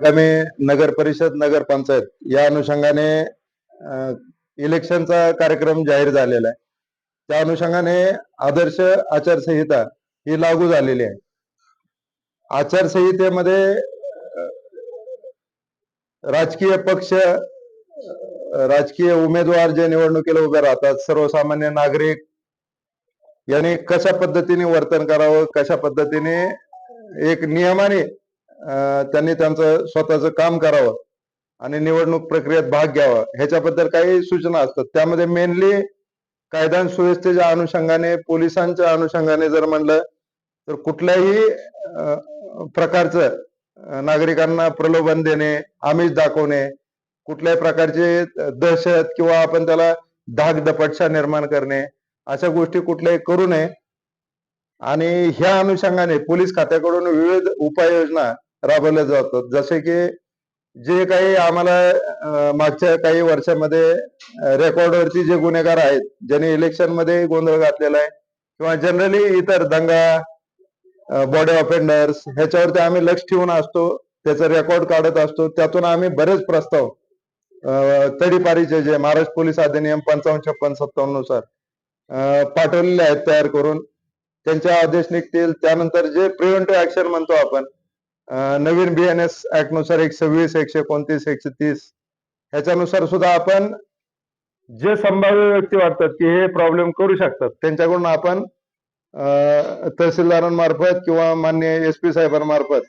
आगामी नगर परिषद नगर पंचायत या अनुषंगाने इलेक्शनचा कार्यक्रम जाहीर झालेला आहे. त्या अनुषंगाने आदर्श आचारसंहिता ही लागू झालेली आहे. आचारसंहितेमध्ये राजकीय पक्ष राजकीय उमेदवार जे निवडणुकीला उभे राहतात सर्वसामान्य नागरिक यांनी कशा पद्धतीने वर्तन करावं कशा पद्धतीने एक नियमाने त्यांनी त्यांचं स्वतःचं काम करावं आणि निवडणूक प्रक्रियेत भाग घ्यावा. ह्याच्याबद्दल काही सूचना असतात. त्यामध्ये मेनली कायदा आणि सुव्यवस्थेच्या अनुषंगाने पोलिसांच्या अनुषंगाने जर म्हणलं तर कुठल्याही प्रकारचं नागरिकांना प्रलोभन देणे आमिष दाखवणे कुठल्याही प्रकारचे दहशत किंवा आपण त्याला धाक दपटशा निर्माण करणे अशा गोष्टी कुठल्याही करू नये. आणि ह्या अनुषंगाने पोलीस खात्याकडून विविध उपाययोजना राबवल्या जातात. जसे की जे काही आम्हाला मागच्या काही वर्षामध्ये रेकॉर्डवरती जे गुन्हेगार आहेत ज्यांनी इलेक्शनमध्ये गोंधळ घातलेला आहे किंवा जनरली इतर दंगा बॉडी ऑफेंडर्स ह्याच्यावरती आम्ही लक्ष ठेवून असतो त्याचा रेकॉर्ड काढत असतो त्यातून आम्ही बरेच प्रस्ताव तडीपारीचे जे महाराष्ट्र पोलीस अधिनियम पंचावन्न छप्पन सत्तावन्ननुसार पाठवलेले आहेत तयार करून त्यांचे आदेश निघतील त्यानंतर जे प्रिव्हेंटिव्ह ऍक्शन म्हणतो आपण नवीन बीएनएस ऍक्टनुसार एकशे वीस एकशे एकोणतीस एकशे तीस ह्याच्यानुसार सुद्धा आपण जे संभाव्य व्यक्ती वाटतात की हे प्रॉब्लेम करू शकतात त्यांच्याकडून आपण तहसीलदारांमार्फत किंवा मान्य एस पी साहेबांमार्फत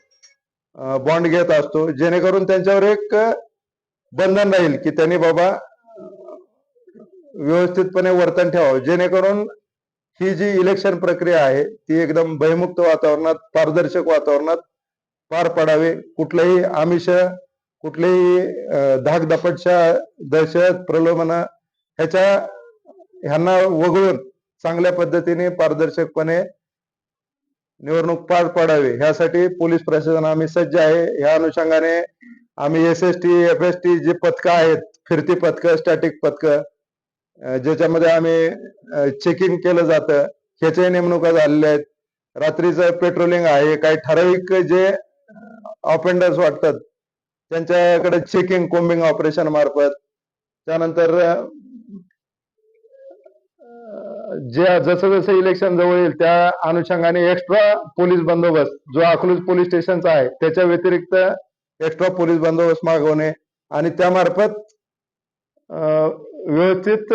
बॉन्ड घेत असतो जेणेकरून त्यांच्यावर एक बंधन राहील की त्यांनी बाबा व्यवस्थितपणे वर्तन ठेवावं. जेणेकरून ही जी इलेक्शन प्रक्रिया आहे ती एकदम भयमुक्त वातावरणात पारदर्शक वातावरणात पार पडावे. कुठलंही आमिष कुठलेही धाकधपटच्या दहशत प्रलोभन ह्याच्या ह्यांना वगळून चांगल्या पद्धतीने पारदर्शकपणे निवडणूक पार पडावी. ह्यासाठी पोलीस प्रशासन आम्ही सज्ज आहे. ह्या अनुषंगाने आम्ही S S T F S T G पथकं आहेत फिरती पथकं स्टॅटिक पथकं ज्याच्यामध्ये आम्ही चेकिंग केलं जातं. ह्याच्याही नेमणुका झालेल्या आहेत. रात्रीचं पेट्रोलिंग आहे. काही ठराविक जे ऑफेंडर्स वाटतात. त्यांच्याकडे चेकिंग कोम्बिंग ऑपरेशन मार्फत. त्यानंतर जे जसं जसं इलेक्शन जवळ येईल त्या अनुषंगाने एक्स्ट्रा पोलीस बंदोबस्त जो अकलूज पोलीस स्टेशनचा आहे त्याच्या व्यतिरिक्त एक्स्ट्रा पोलीस बंदोबस्त मागवणे आणि त्यामार्फत व्यवस्थित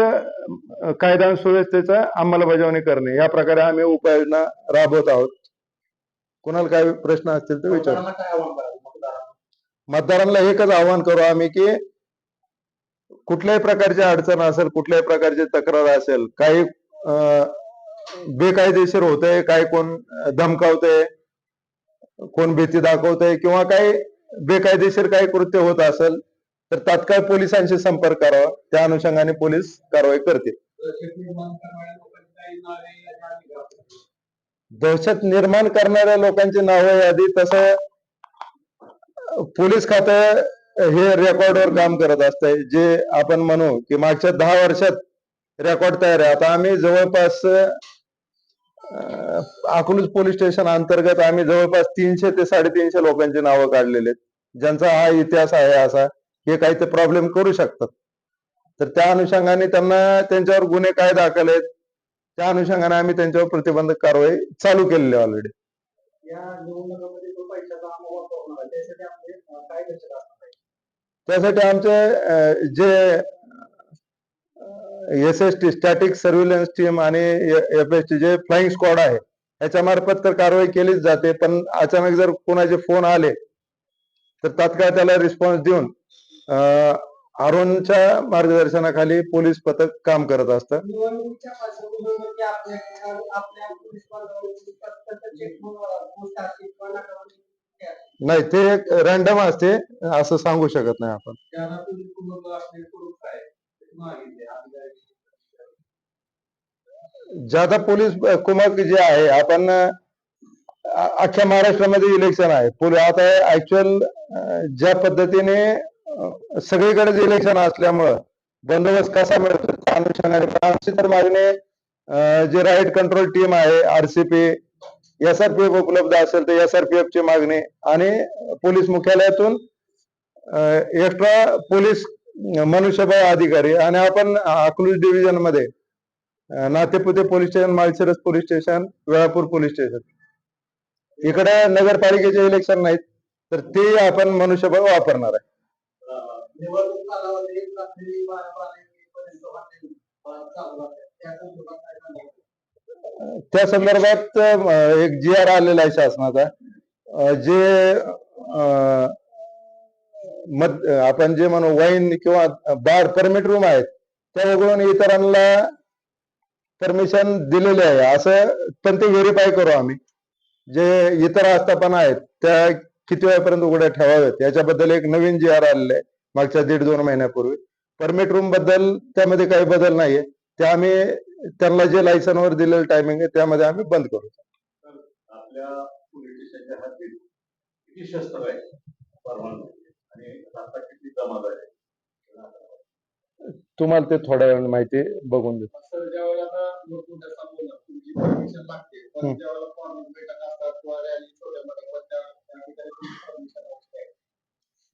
कायदा सुव्यवस्थेचा अंमलबजावणी करणे. या प्रकारे आम्ही उपाययोजना राबवत आहोत. कोणाला काही प्रश्न असतील तर विचार. मतदारांना काय एकच आवाहन करू आम्ही की कुठल्याही प्रकारची अडचण असेल कुठल्याही प्रकारची तक्रार असेल काही बेकायदेशीर होतंय काही कोण धमकावतंय कोण भीती दाखवतंय किंवा काही बेकायदेशीर काही कृत्य होत असेल तर तात्काळ पोलिसांशी संपर्क करावा. त्या अनुषंगाने पोलीस कारवाई करतील. दहशत निर्माण करणाऱ्या लोकांची नावं यादी तसं पोलीस खातं हे रेकॉर्डवर काम करत असतंय. जे आपण म्हणू की मागच्या दहा वर्षात रेकॉर्ड तयार आहे. आता आम्ही जवळपास अकलूज पोलीस स्टेशन अंतर्गत आम्ही जवळपास तीनशे ते साडेतीनशे लोकांची नावं काढलेली आहेत. ज्यांचा हा इतिहास आहे असा हे काही ते प्रॉब्लेम करू शकतात. तर त्या अनुषंगाने त्यांना त्यांच्यावर गुन्हे काय दाखल आहेत. त्या अनुषंगाने आम्ही त्यांच्यावर प्रतिबंधक कारवाई चालू केलेली आहे ऑलरेडी त्यासाठी आमचे जे S S T static surveillance team आणि एफ एस टी जे फ्लाइंग स्क्वॉड आहे याच्या मार्फत तर कारवाई केलीच जाते पण अचानक जर कोणाचे फोन आले तर तात्काळ त्याला रिस्पॉन्स देऊन अरुणच्या मार्गदर्शनाखाली पोलीस पथक काम करत असतं. निवडणुकीच्या पार्श्वभूमीवरती आपल्या आपल्या पोलीस बांधवांची चेक पोस्ट असतील किंवा नाकाबंदी असतील. नाही ते एक रॅन्डम असते असं सांगू शकत नाही आपण. त्यांना पोलीस कुटुंब असणे करून काय मागितले अधिकारी ज्यादा पोलीस कुमक जे आहे आपण अ- अख्ख्या महाराष्ट्रामध्ये इलेक्शन आहे. पोल आता ऍक्च्युअल ज्या पद्धतीने सगळीकडेच इलेक्शन असल्यामुळं बंदोबस्त कसा मिळतो त्या अनुषंगाने. आमची तर मागणी जे राईट कंट्रोल टीम आहे आरसीपी एसआरपीएफ उपलब्ध असेल तर एसआरपीएफ ची मागणी आणि पोलीस मुख्यालयातून एक्स्ट्रा पोलीस मनुष्यबळ अधिकारी आणि आपण Akluj डिव्हिजनमध्ये Natepute police station Malshiras police station Velapur police station इकडे नगरपालिकेचे इलेक्शन नाहीत तर ते आपण मनुष्यबळ वापरणार आहे. निवडणूक कालावधी रात्री बारा बारा पर्यंत चालू राहते. त्या संदर्भात काय त्या संदर्भात एक जी आर आलेला आहे शासनाचा. जे आपण जे म्हणू वाईन किंवा बार परमिट रूम आहेत त्या वगळून इतरांना परमिशन दिलेले आहे. असं पण ते व्हेरीफाय करू आम्ही. जे इतर आस्थापना आहेत त्या किती वेळापर्यंत उघड्या ठेवाव्यात? याच्याबद्दल एक नवीन जी आर आलेलं आहे. मागच्या दीड दोन महिन्यापूर्वी. परमिट रूमबद्दल त्यामध्ये काही बदल नाहीये. ते आम्ही त्यांना जे लायसन वर दिलेलं टायमिंग आहे त्यामध्ये आम्ही बंद करू. तुम्हाला ते थोड्या वेळाने माहिती बघून देतो.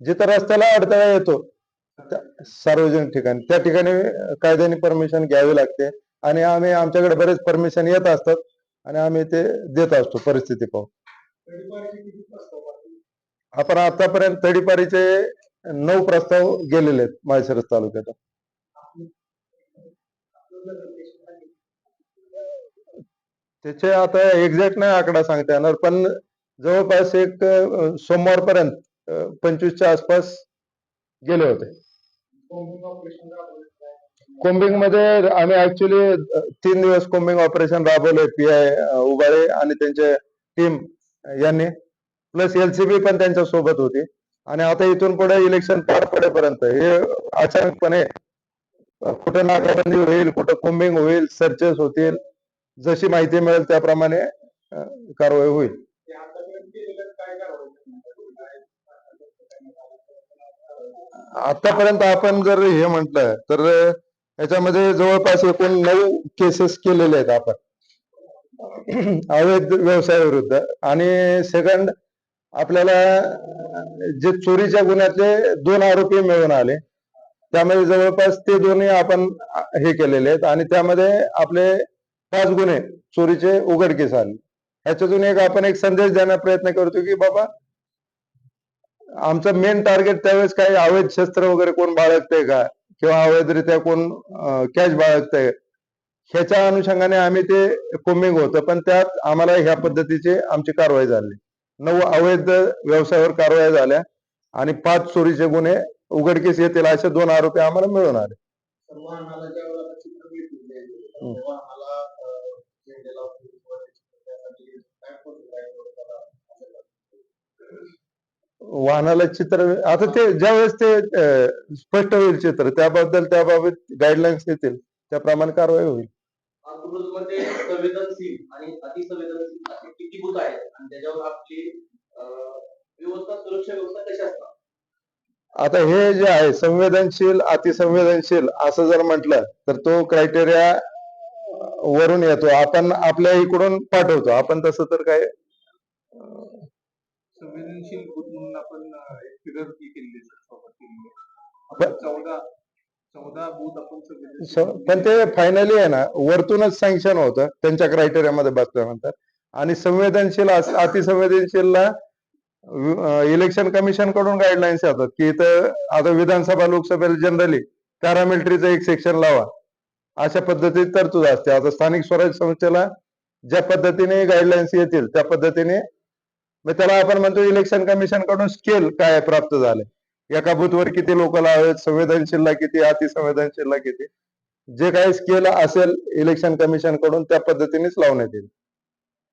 जिथं रस्त्याला अडथळा येतो सार्वजनिक ठिकाणी. त्या ठिकाणी कायद्याने परमिशन घ्यावी लागते आणि आम्ही आमच्याकडे बरेच परमिशन येत असतात आणि आम्ही ते देत असतो परिस्थिती पाहून. आपण आतापर्यंत तडीपारीचे नऊ प्रस्ताव गेलेले आहेत माळशिरस तालुक्यात त्याचे आता एक्झॅक्ट नाही आकडा सांगता येणार पण जवळपास एक सोमवार पर्यंत पंचवीसच्या आसपास गेले होते. कोम्बिंगमध्ये आम्ही ऍक्च्युली तीन दिवस कोम्बिंग ऑपरेशन राबवलंय पी आय उबाळे आणि त्यांचे टीम यांनी. प्लस एलसीबी पण त्यांच्यासोबत होती. आणि आता इथून पुढे इलेक्शन पार पडेपर्यंत हे अचानकपणे कुठं नाकाबंदी होईल कुठं कोम्बिंग होईल सर्चेस होतील जशी माहिती मिळेल त्याप्रमाणे कारवाई होईल. आतापर्यंत आपण जर हे म्हटलं तर याच्यामध्ये जवळपास एकूण नऊ केसेस केलेले आहेत आपण. अवैध व्यवसायाविरुद्ध आणि सेकंड आपल्याला जे चोरीच्या गुन्ह्यातले दोन आरोपी मिळून आले त्यामध्ये जवळपास ते दोन्ही आपण हे केलेले आहेत. आणि त्यामध्ये आपले पाच गुन्हे चोरीचे उघडकीस आले. ह्याच्यातून एक आपण एक संदेश देण्याचा प्रयत्न करतो की बाबा आमचं मेन टार्गेट त्यावेळेस काही अवैध शस्त्र वगैरे कोण बाळगतंय का? किंवा अवैधरित्या कोण कॅश बाळगतंय? ह्याच्या अनुषंगाने आम्ही ते कोमिंग होतं. पण त्यात आम्हाला ह्या पद्धतीची आमची कारवाई झाली. नऊ अवैध व्यवसायावर कारवाई झाल्या. आणि पाच चोरीचे गुन्हे उघडकीस येतील असे दोन आरोपी आम्हाला मिळून आले. वाहनाला चित्र आता ते ज्यावेळेस ते स्पष्ट होईल चित्र त्याबद्दल त्याबाबत गाईडलाईन्स येतील त्याप्रमाणे कारवाई होईल. अकलूजमध्ये संवेदनशील आणि अतिसंवेदनशील असे किती बूथ आहेत? आणि त्याच्यावर आपली अं, व्यवस्था सुरक्षा व्यवस्था कशी असणार? आता हे जे आहे संवेदनशील अतिसंवेदनशील असं जर म्हटलं तर तो क्रायटेरिया वरून येतो. आपण आपल्या इकडून पाठवतो. आपण तसं तर काय संवेदनशील फिगर ही केलेली आहे. पण- आपण चौदा चौदा बूथ आपण स- संवेदनशील पण ते फायनली आहे ना वरतूनच सँक्शन होतं. त्यांच्या क्रायटेरियामध्ये बसल्यानंतर आणि संवेदनशील अतिसंवेदनशीलला इलेक्शन कमिशनकडून गाईडलाईन्स येतात. की इथं आता विधानसभा लोकसभेला जनरली पॅरामिलिटरीचं एक सेक्शन लावा. अशा पद्धतीत तरतूद असते. आता स्थानिक स्वराज्य संस्थेला ज्या पद्धतीने गाईडलाईन्स येतील त्या पद्धतीने मग त्याला आपण म्हणतो इलेक्शन कमिशनकडून स्केल काय प्राप्त झाले एका बुथवर किती लोक लावावेत संवेदनशीलला किती? अतिसंवेदनशीलला किती? जे काही स्केल असेल इलेक्शन कमिशनकडून त्या पद्धतीनेच लावण्यात येईल.